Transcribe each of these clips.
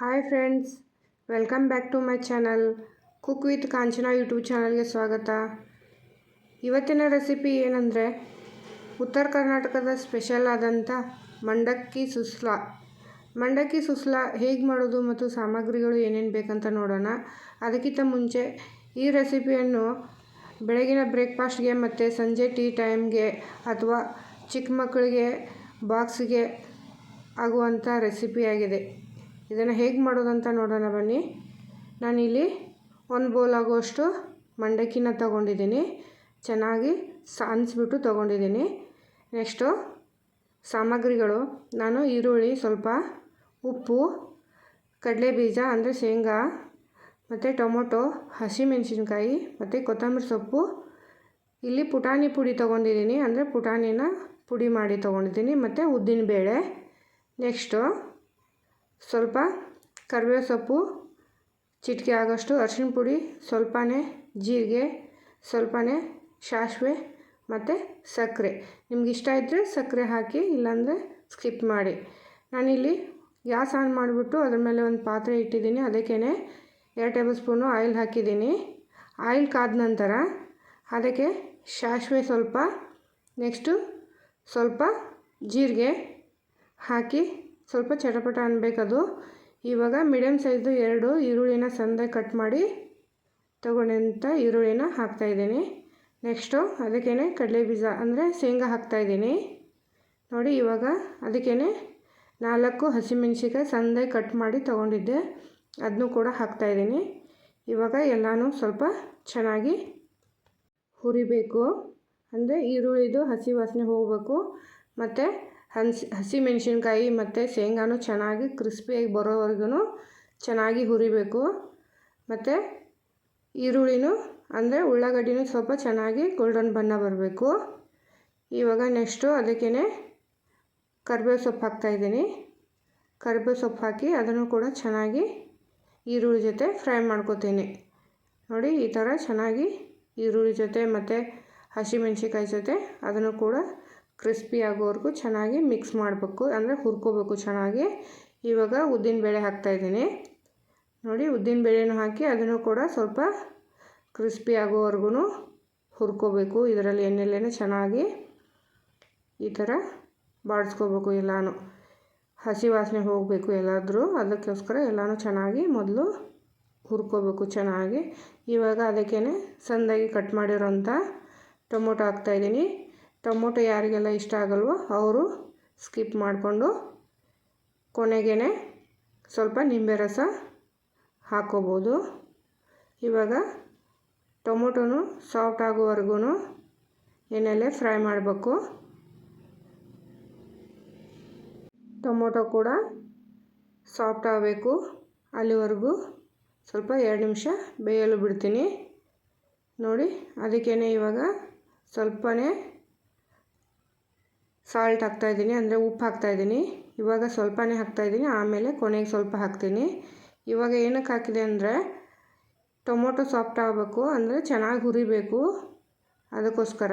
Hi friends welcome back to my channel cook with Kanchana YouTube ಚಾನಲ್ಗೆ ಸ್ವಾಗತ. ಇವತ್ತಿನ recipe ಏನಂದರೆ, ಉತ್ತರ ಕರ್ನಾಟಕದ ಸ್ಪೆಷಲ್ ಆದಂಥ ಮಂಡಕ್ಕಿ ಸುಸ್ಲಾ. ಮಂಡಕ್ಕಿ ಸುಸ್ಲಾ ಹೇಗೆ ಮಾಡೋದು ಮತ್ತು ಸಾಮಗ್ರಿಗಳು ಏನೇನು ಬೇಕಂತ ನೋಡೋಣ. ಅದಕ್ಕಿಂತ ಮುಂಚೆ ಈ ರೆಸಿಪಿಯನ್ನು ಬೆಳಗಿನ ಬ್ರೇಕ್ಫಾಸ್ಟ್ಗೆ ಮತ್ತು ಸಂಜೆ ಟೀ ಟೈಮ್ಗೆ ಅಥವಾ ಚಿಕ್ಕ ಮಕ್ಕಳಿಗೆ ಬಾಕ್ಸ್ಗೆ ಆಗುವಂಥ ರೆಸಿಪಿಯಾಗಿದೆ ಇದನ್ನು ಹೇಗೆ ಮಾಡೋದಂತ ನೋಡೋಣ ಬನ್ನಿ. ನಾನಿಲ್ಲಿ ಒಂದು ಬೌಲ್ ಆಗುವಷ್ಟು ಮಂಡಕ್ಕಿನ ತಗೊಂಡಿದ್ದೀನಿ. ಚೆನ್ನಾಗಿ ಸಾನ್ಸ್ಬಿಟ್ಟು ತೊಗೊಂಡಿದ್ದೀನಿ. ನೆಕ್ಸ್ಟು ಸಾಮಗ್ರಿಗಳು. ನಾನು ಈರುಳ್ಳಿ, ಸ್ವಲ್ಪ ಉಪ್ಪು ಕಡಲೆ ಬೀಜ ಅಂದರೆ ಶೇಂಗಾ, ಮತ್ತು ಟೊಮೊಟೊ, ಹಸಿಮೆಣಸಿನ್ಕಾಯಿ, ಮತ್ತು ಕೊತ್ತಂಬರಿ ಸೊಪ್ಪು. ಇಲ್ಲಿ ಪುಟಾಣಿ ಪುಡಿ ತೊಗೊಂಡಿದ್ದೀನಿ ಅಂದರೆ ಪುಟಾಣಿನ ಪುಡಿ ಮಾಡಿ ತೊಗೊಂಡಿದ್ದೀನಿ, ಮತ್ತು ಉದ್ದಿನಬೇಳೆ. ನೆಕ್ಸ್ಟು ಸ್ವಲ್ಪ ಕರಿಬೇವು ಸೊಪ್ಪು ಚಿಟಿಕೆ ಆಗೋಷ್ಟು ಅರಿಶಿಣ ಪುಡಿ, ಸ್ವಲ್ಪನೇ ಜೀರಿಗೆ, ಸ್ವಲ್ಪನೇ ಸಾಸಿವೆ ಮತ್ತು ಸಕ್ಕರೆ. ನಿಮ್ಗೆ ಇಷ್ಟ ಇದ್ದರೆ ಸಕ್ಕರೆ ಹಾಕಿ, ಇಲ್ಲಾಂದರೆ ಸ್ಕಿಪ್ ಮಾಡಿ. ನಾನಿಲ್ಲಿ ಗ್ಯಾಸ್ ಆನ್ ಮಾಡಿಬಿಟ್ಟು ಅದ್ರ ಮೇಲೆ ಒಂದು ಪಾತ್ರೆ ಇಟ್ಟಿದ್ದೀನಿ. ಅದಕ್ಕೇ ಎರಡು ಟೇಬಲ್ ಸ್ಪೂನು ಆಯಿಲ್ ಹಾಕಿದ್ದೀನಿ. ಆಯಿಲ್ ಕಾದ ನಂತರ ಅದಕ್ಕೆ ಸಾಸಿವೆ ಸ್ವಲ್ಪ, ನೆಕ್ಸ್ಟು ಸ್ವಲ್ಪ ಜೀರಿಗೆ ಹಾಕಿ ಸ್ವಲ್ಪ ಚಟಪಟ ಅದು ಇವಾಗ ಮೀಡಿಯಮ್ ಸೈಜು ಎರಡು ಈರುಳ್ಳಿನ ಸಣ್ಣದಾಗಿ ಕಟ್ ಮಾಡಿ ತೊಗೊಂಡಂಥ ಈರುಳ್ಳಿನ ಹಾಕ್ತಾಯಿದ್ದೀನಿ ನೆಕ್ಸ್ಟು ಅದಕ್ಕೇ ಕಡಲೆ ಬೀಜ ಅಂದರೆ ಶೇಂಗಾ ಹಾಕ್ತಾಯಿದ್ದೀನಿ ನೋಡಿ ಇವಾಗ ಅದಕ್ಕೇ ನಾಲ್ಕು ಹಸಿಮೆಣ್ಸಿಕಾಯಿ ಸಣ್ಣದಾಗಿ ಕಟ್ ಮಾಡಿ ತೊಗೊಂಡಿದ್ದೆ. ಅದನ್ನು ಕೂಡ ಹಾಕ್ತಾಯಿದ್ದೀನಿ ಇವಾಗ ಎಲ್ಲನೂ ಸ್ವಲ್ಪ ಚೆನ್ನಾಗಿ ಹುರಿಬೇಕು. ಅಂದರೆ ಈರುಳ್ಳಿದು ಹಸಿ ವಾಸನೆ ಹೋಗಬೇಕು. ಮತ್ತು ಹಸಿ ಹಸಿಮೆಣ್ಸಿನ್ಕಾಯಿ ಮತ್ತು ಶೇಂಗಾನು ಚೆನ್ನಾಗಿ ಕ್ರಿಸ್ಪಿಯಾಗಿ ಬರೋವರೆಗೂ ಚೆನ್ನಾಗಿ ಹುರಿಬೇಕು. ಮತ್ತು ಈರುಳ್ಳಿನೂ, ಅಂದರೆ ಉಳ್ಳಾಗಡ್ಡಿನೂ ಸ್ವಲ್ಪ ಚೆನ್ನಾಗಿ ಗೋಲ್ಡನ್ ಬಣ್ಣ ಬರಬೇಕು. ಇವಾಗ ನೆಕ್ಸ್ಟು ಅದಕ್ಕೇ ಕರಿಬೇವು ಸೊಪ್ಪು ಹಾಕ್ತಾಯಿದ್ದೀನಿ ಕರಿಬೇವು ಸೊಪ್ಪು ಹಾಕಿ ಅದನ್ನು ಕೂಡ ಚೆನ್ನಾಗಿ ಈರುಳ್ಳಿ ಜೊತೆ ಫ್ರೈ ಮಾಡ್ಕೋತೀನಿ. ನೋಡಿ, ಈ ಥರ ಚೆನ್ನಾಗಿ ಈರುಳ್ಳಿ ಜೊತೆ ಮತ್ತು ಹಸಿಮೆಣ್ಸಿಕಾಯಿ ಜೊತೆ ಅದನ್ನು ಕೂಡ ಕ್ರಿಸ್ಪಿ ಆಗೋವರೆಗೂ ಚೆನ್ನಾಗಿ ಮಿಕ್ಸ್ ಮಾಡಬೇಕು, ಅಂದರೆ ಹುರ್ಕೋಬೇಕು ಚೆನ್ನಾಗಿ. ಇವಾಗ ಉದ್ದಿನಬೇಳೆ ಹಾಕ್ತಾಯಿದ್ದೀನಿ ನೋಡಿ ಉದ್ದಿನಬೇಳೆನೂ ಹಾಕಿ ಅದನ್ನು ಕೂಡ ಸ್ವಲ್ಪ ಕ್ರಿಸ್ಪಿ ಆಗೋವರೆಗೂ ಹುರ್ಕೋಬೇಕು. ಇದರಲ್ಲಿ ಎಣ್ಣೆಲೇನೆ ಚೆನ್ನಾಗಿ ಈ ಥರ ಬಾಡಿಸ್ಕೋಬೇಕು ಎಲ್ಲನೂ. ಹಸಿ ವಾಸನೆ ಹೋಗಬೇಕು ಎಲ್ಲಾದರೂ. ಅದಕ್ಕೋಸ್ಕರ ಎಲ್ಲನೂ ಚೆನ್ನಾಗಿ ಮೊದಲು ಹುರ್ಕೋಬೇಕು ಚೆನ್ನಾಗಿ. ಇವಾಗ ಅದಕ್ಕೇ ಸಂದಾಗಿ ಕಟ್ ಮಾಡಿರೋಂಥ ಟೊಮೊಟೊ ಹಾಕ್ತಾಯಿದ್ದೀನಿ ಟೊಮೊಟೊ ಯಾರಿಗೆಲ್ಲ ಇಷ್ಟ ಆಗಲ್ವೋ ಅವರು ಸ್ಕಿಪ್ ಮಾಡಿಕೊಂಡು ಕೊನೆಗೆ ಸ್ವಲ್ಪ ನಿಂಬೆ ರಸ ಹಾಕ್ಕೋಬೋದು. ಇವಾಗ ಟೊಮೊಟೊನು ಸಾಫ್ಟ್ ಆಗೋವರೆಗೂ ಎಣ್ಣೆಲೆ ಫ್ರೈ ಮಾಡಬೇಕು. ಟೊಮೊಟೊ ಕೂಡ ಸಾಫ್ಟ್ ಆಗಬೇಕು. ಅಲ್ಲಿವರೆಗೂ ಸ್ವಲ್ಪ ಎರಡು ನಿಮಿಷ ಬೇಯಲು ಬಿಡ್ತೀನಿ. ನೋಡಿ ಅದಕ್ಕೇ ಇವಾಗ ಸ್ವಲ್ಪನೇ ಸಾಲ್ಟ್ ಹಾಕ್ತಾಯಿದ್ದೀನಿ ಅಂದರೆ ಉಪ್ಪು ಹಾಕ್ತಾ ಇದ್ದೀನಿ. ಇವಾಗ ಸ್ವಲ್ಪನೇ ಹಾಕ್ತಾಯಿದ್ದೀನಿ ಆಮೇಲೆ ಕೊನೆಗೆ ಸ್ವಲ್ಪ ಹಾಕ್ತೀನಿ. ಇವಾಗ ಏನಕ್ಕೆ ಹಾಕಿದೆ ಅಂದರೆ ಟೊಮೊಟೊ ಸಾಫ್ಟ್ ಆಗಬೇಕು, ಅಂದರೆ ಚೆನ್ನಾಗಿ ಹುರಿಬೇಕು ಅದಕ್ಕೋಸ್ಕರ.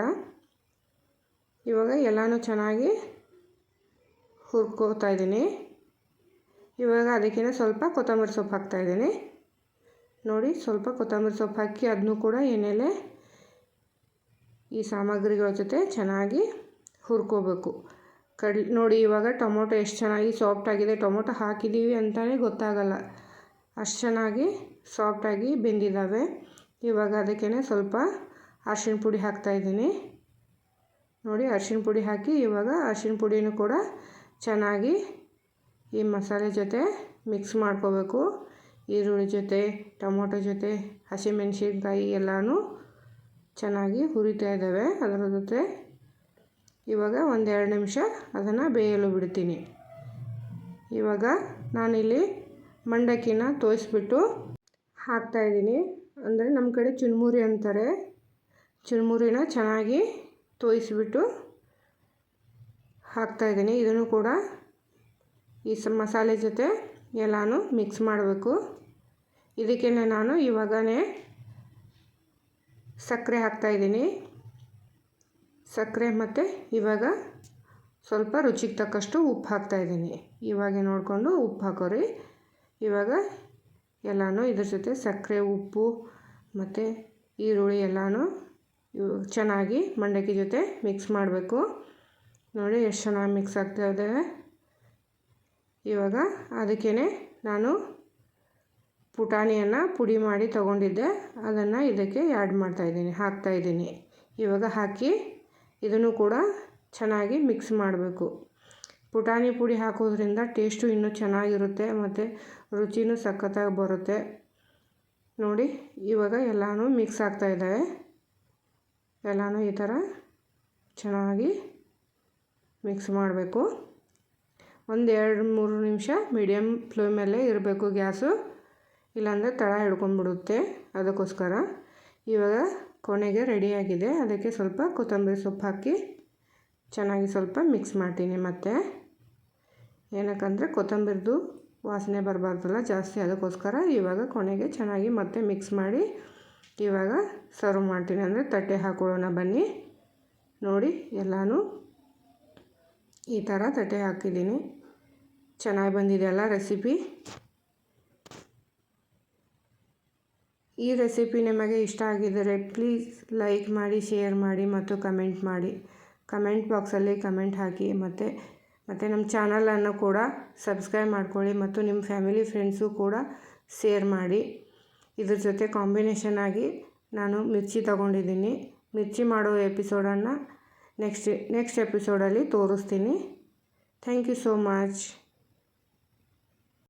ಇವಾಗ ಎಲ್ಲನೂ ಚೆನ್ನಾಗಿ ಹುರ್ಕೋತಾ ಇದ್ದೀನಿ. ಇವಾಗ ಅದಕ್ಕಿಂತ ಸ್ವಲ್ಪ ಕೊತ್ತಂಬರಿ ಸೊಪ್ಪು ಹಾಕ್ತಾಯಿದ್ದೀನಿ ನೋಡಿ, ಸ್ವಲ್ಪ ಕೊತ್ತಂಬರಿ ಸೊಪ್ಪು ಹಾಕಿ, ಅದನ್ನು ಕೂಡ ಎಣ್ಣೆಲೆ ಈ ಸಾಮಗ್ರಿಗಳ ಜೊತೆ ಚೆನ್ನಾಗಿ ಹುರ್ಕೋಬೇಕು. ಕಡ್ ನೋಡಿ ಇವಾಗ ಟೊಮೊಟೊ ಎಷ್ಟು ಚೆನ್ನಾಗಿ ಸಾಫ್ಟ್ ಆಗಿದೆ. ಟೊಮೊಟೊ ಹಾಕಿದ್ದೀವಿ ಅಂತಲೇ ಗೊತ್ತಾಗಲ್ಲ. ಅಷ್ಟು ಚೆನ್ನಾಗಿ ಸಾಫ್ಟಾಗಿ ಬೆಂದಿದ್ದಾವೆ ಇವಾಗ ಅದಕ್ಕೇ ಸ್ವಲ್ಪ ಅರ್ಶಿಣ ಪುಡಿ ಹಾಕ್ತಾಯಿದ್ದೀನಿ ನೋಡಿ ಅರ್ಶಿನ ಪುಡಿ ಹಾಕಿ ಇವಾಗ ಅರ್ಶಿನ ಪುಡಿನೂ ಕೂಡ ಚೆನ್ನಾಗಿ ಈ ಮಸಾಲೆ ಜೊತೆ ಮಿಕ್ಸ್ ಮಾಡ್ಕೋಬೇಕು. ಈರುಳ್ಳಿ ಜೊತೆ, ಟೊಮೊಟೊ ಜೊತೆ, ಹಸಿಮೆಣಸಿನ್ಕಾಯಿ ಎಲ್ಲನೂ ಚೆನ್ನಾಗಿ ಹುರಿತಾ ಇದ್ದಾವೆ ಅದರ ಜೊತೆ ಇವಾಗ ಒಂದೆರಡು ನಿಮಿಷ ಅದನ್ನು ಬೇಯಲು ಬಿಡ್ತೀನಿ. ಇವಾಗ ನಾನಿಲ್ಲಿ ಮಂಡಕ್ಕಿನ ತೋಯಿಸ್ಬಿಟ್ಟು ಹಾಕ್ತಾಯಿದ್ದೀನಿ ಅಂದರೆ ನಮ್ಮ ಕಡೆ ಚುನ್ಮುರಿ ಅಂತಾರೆ. ಚುನ್ಮುರಿನ ಚೆನ್ನಾಗಿ ತೋಯಿಸ್ಬಿಟ್ಟು ಹಾಕ್ತಾಯಿದ್ದೀನಿ ಇದನ್ನು ಕೂಡ ಈ ಸ ಮಸಾಲೆ ಜೊತೆ ಎಲ್ಲನೂ ಮಿಕ್ಸ್ ಮಾಡಬೇಕು. ಇದಕ್ಕೇ ನಾನು ಇವಾಗನೇ ಸಕ್ಕರೆ ಹಾಕ್ತಾಯಿದ್ದೀನಿ ಸಕ್ಕರೆ ಮತ್ತು ಇವಾಗ ಸ್ವಲ್ಪ ರುಚಿಗೆ ತಕ್ಕಷ್ಟು ಉಪ್ಪು ಹಾಕ್ತಾಯಿದ್ದೀನಿ ಇವಾಗೆ ನೋಡಿಕೊಂಡು ಉಪ್ಪು ಹಾಕೋರಿ. ಇವಾಗ ಎಲ್ಲನೂ ಇದ್ರ ಜೊತೆ ಸಕ್ಕರೆ, ಉಪ್ಪು ಮತ್ತು ಈರುಳ್ಳಿ ಎಲ್ಲನೂ ಚೆನ್ನಾಗಿ ಮಂಡಕ್ಕಿ ಜೊತೆ ಮಿಕ್ಸ್ ಮಾಡಬೇಕು. ನೋಡಿ ಎಷ್ಟು ಚೆನ್ನಾಗಿ ಮಿಕ್ಸ್ ಆಗ್ತಾ ಇದೆ. ಇವಾಗ ಅದಕ್ಕೇ ನಾನು ಪುಟಾಣಿಯನ್ನು ಪುಡಿ ಮಾಡಿ ತೊಗೊಂಡಿದ್ದೆ. ಅದನ್ನು ಇದಕ್ಕೆ ಆ್ಯಡ್ ಮಾಡ್ತಾಯಿದ್ದೀನಿ ಹಾಕ್ತಾಯಿದ್ದೀನಿ ಇವಾಗ ಹಾಕಿ ಇದನ್ನು ಕೂಡ ಚೆನ್ನಾಗಿ ಮಿಕ್ಸ್ ಮಾಡಬೇಕು. ಪುಟಾಣಿ ಪುಡಿ ಹಾಕೋದ್ರಿಂದ ಟೇಸ್ಟು ಇನ್ನೂ ಚೆನ್ನಾಗಿರುತ್ತೆ ಮತ್ತು ರುಚಿನೂ ಸಖತ್ತಾಗಿ ಬರುತ್ತೆ. ನೋಡಿ, ಇವಾಗ ಎಲ್ಲನೂ ಮಿಕ್ಸ್ ಆಗ್ತಾ ಇದ್ದಾವೆ. ಎಲ್ಲನೂ ಈ ಥರ ಚೆನ್ನಾಗಿ ಮಿಕ್ಸ್ ಮಾಡಬೇಕು. ಒಂದು ಎರಡು ಮೂರು ನಿಮಿಷ ಮೀಡಿಯಮ್ ಫ್ಲೇಮಲ್ಲೇ ಇರಬೇಕು ಗ್ಯಾಸು. ಇಲ್ಲಾಂದರೆ ತಳ ಹಿಡ್ಕೊಂಡ್ಬಿಡುತ್ತೆ ಅದಕ್ಕೋಸ್ಕರ. ಇವಾಗ ಕೊನೆಗೆ ರೆಡಿಯಾಗಿದೆ. ಅದಕ್ಕೆ ಸ್ವಲ್ಪ ಕೊತ್ತಂಬರಿ ಸೊಪ್ಪು ಹಾಕಿ ಚೆನ್ನಾಗಿ ಸ್ವಲ್ಪ ಮಿಕ್ಸ್ ಮಾಡ್ತೀನಿ ಮತ್ತು. ಏನಕ್ಕಂದರೆ ಕೊತ್ತಂಬರಿದು ವಾಸನೆ ಬರಬಾರ್ದಲ್ಲ ಜಾಸ್ತಿ, ಅದಕ್ಕೋಸ್ಕರ ಇವಾಗ ಕೊನೆಗೆ ಚೆನ್ನಾಗಿ ಮತ್ತೆ ಮಿಕ್ಸ್ ಮಾಡಿ ಇವಾಗ ಸರ್ವ್ ಮಾಡ್ತೀನಿ. ಅಂದರೆ ತಟ್ಟೆ ಹಾಕೊಳ್ಳೋಣ ಬನ್ನಿ. ನೋಡಿ, ಎಲ್ಲನೂ ಈ ಥರ ತಟ್ಟೆ ಹಾಕಿದ್ದೀನಿ. ಚೆನ್ನಾಗಿ ಬಂದಿದೆಯಲ್ಲ ರೆಸಿಪಿ. ಈ ರೆಸಿಪಿ ನಿಮಗೆ ಇಷ್ಟ ಆಗಿದ್ದರೆ ಪ್ಲೀಸ್ ಲೈಕ್ ಮಾಡಿ, ಶೇರ್ ಮಾಡಿ ಮತ್ತು ಕಮೆಂಟ್ ಮಾಡಿ. ಕಮೆಂಟ್ ಬಾಕ್ಸಲ್ಲಿ ಕಮೆಂಟ್ ಹಾಕಿ ಮತ್ತು ಮತ್ತು ನಮ್ಮ ಚಾನಲನ್ನು ಕೂಡ ಸಬ್ಸ್ಕ್ರೈಬ್ ಮಾಡ್ಕೊಳ್ಳಿ ಮತ್ತು ನಿಮ್ಮ ಫ್ಯಾಮಿಲಿ ಫ್ರೆಂಡ್ಸು ಕೂಡ ಶೇರ್ ಮಾಡಿ. ಇದ್ರ ಜೊತೆ ಕಾಂಬಿನೇಷನ್ ಆಗಿ ನಾನು ಮಿರ್ಚಿ ತಗೊಂಡಿದ್ದೀನಿ. ಮಿರ್ಚಿ ಮಾಡೋ ಎಪಿಸೋಡನ್ನು ನೆಕ್ಸ್ಟ್ ನೆಕ್ಸ್ಟ್ ಎಪಿಸೋಡಲ್ಲಿ ತೋರಿಸ್ತೀನಿ. Thank you so much.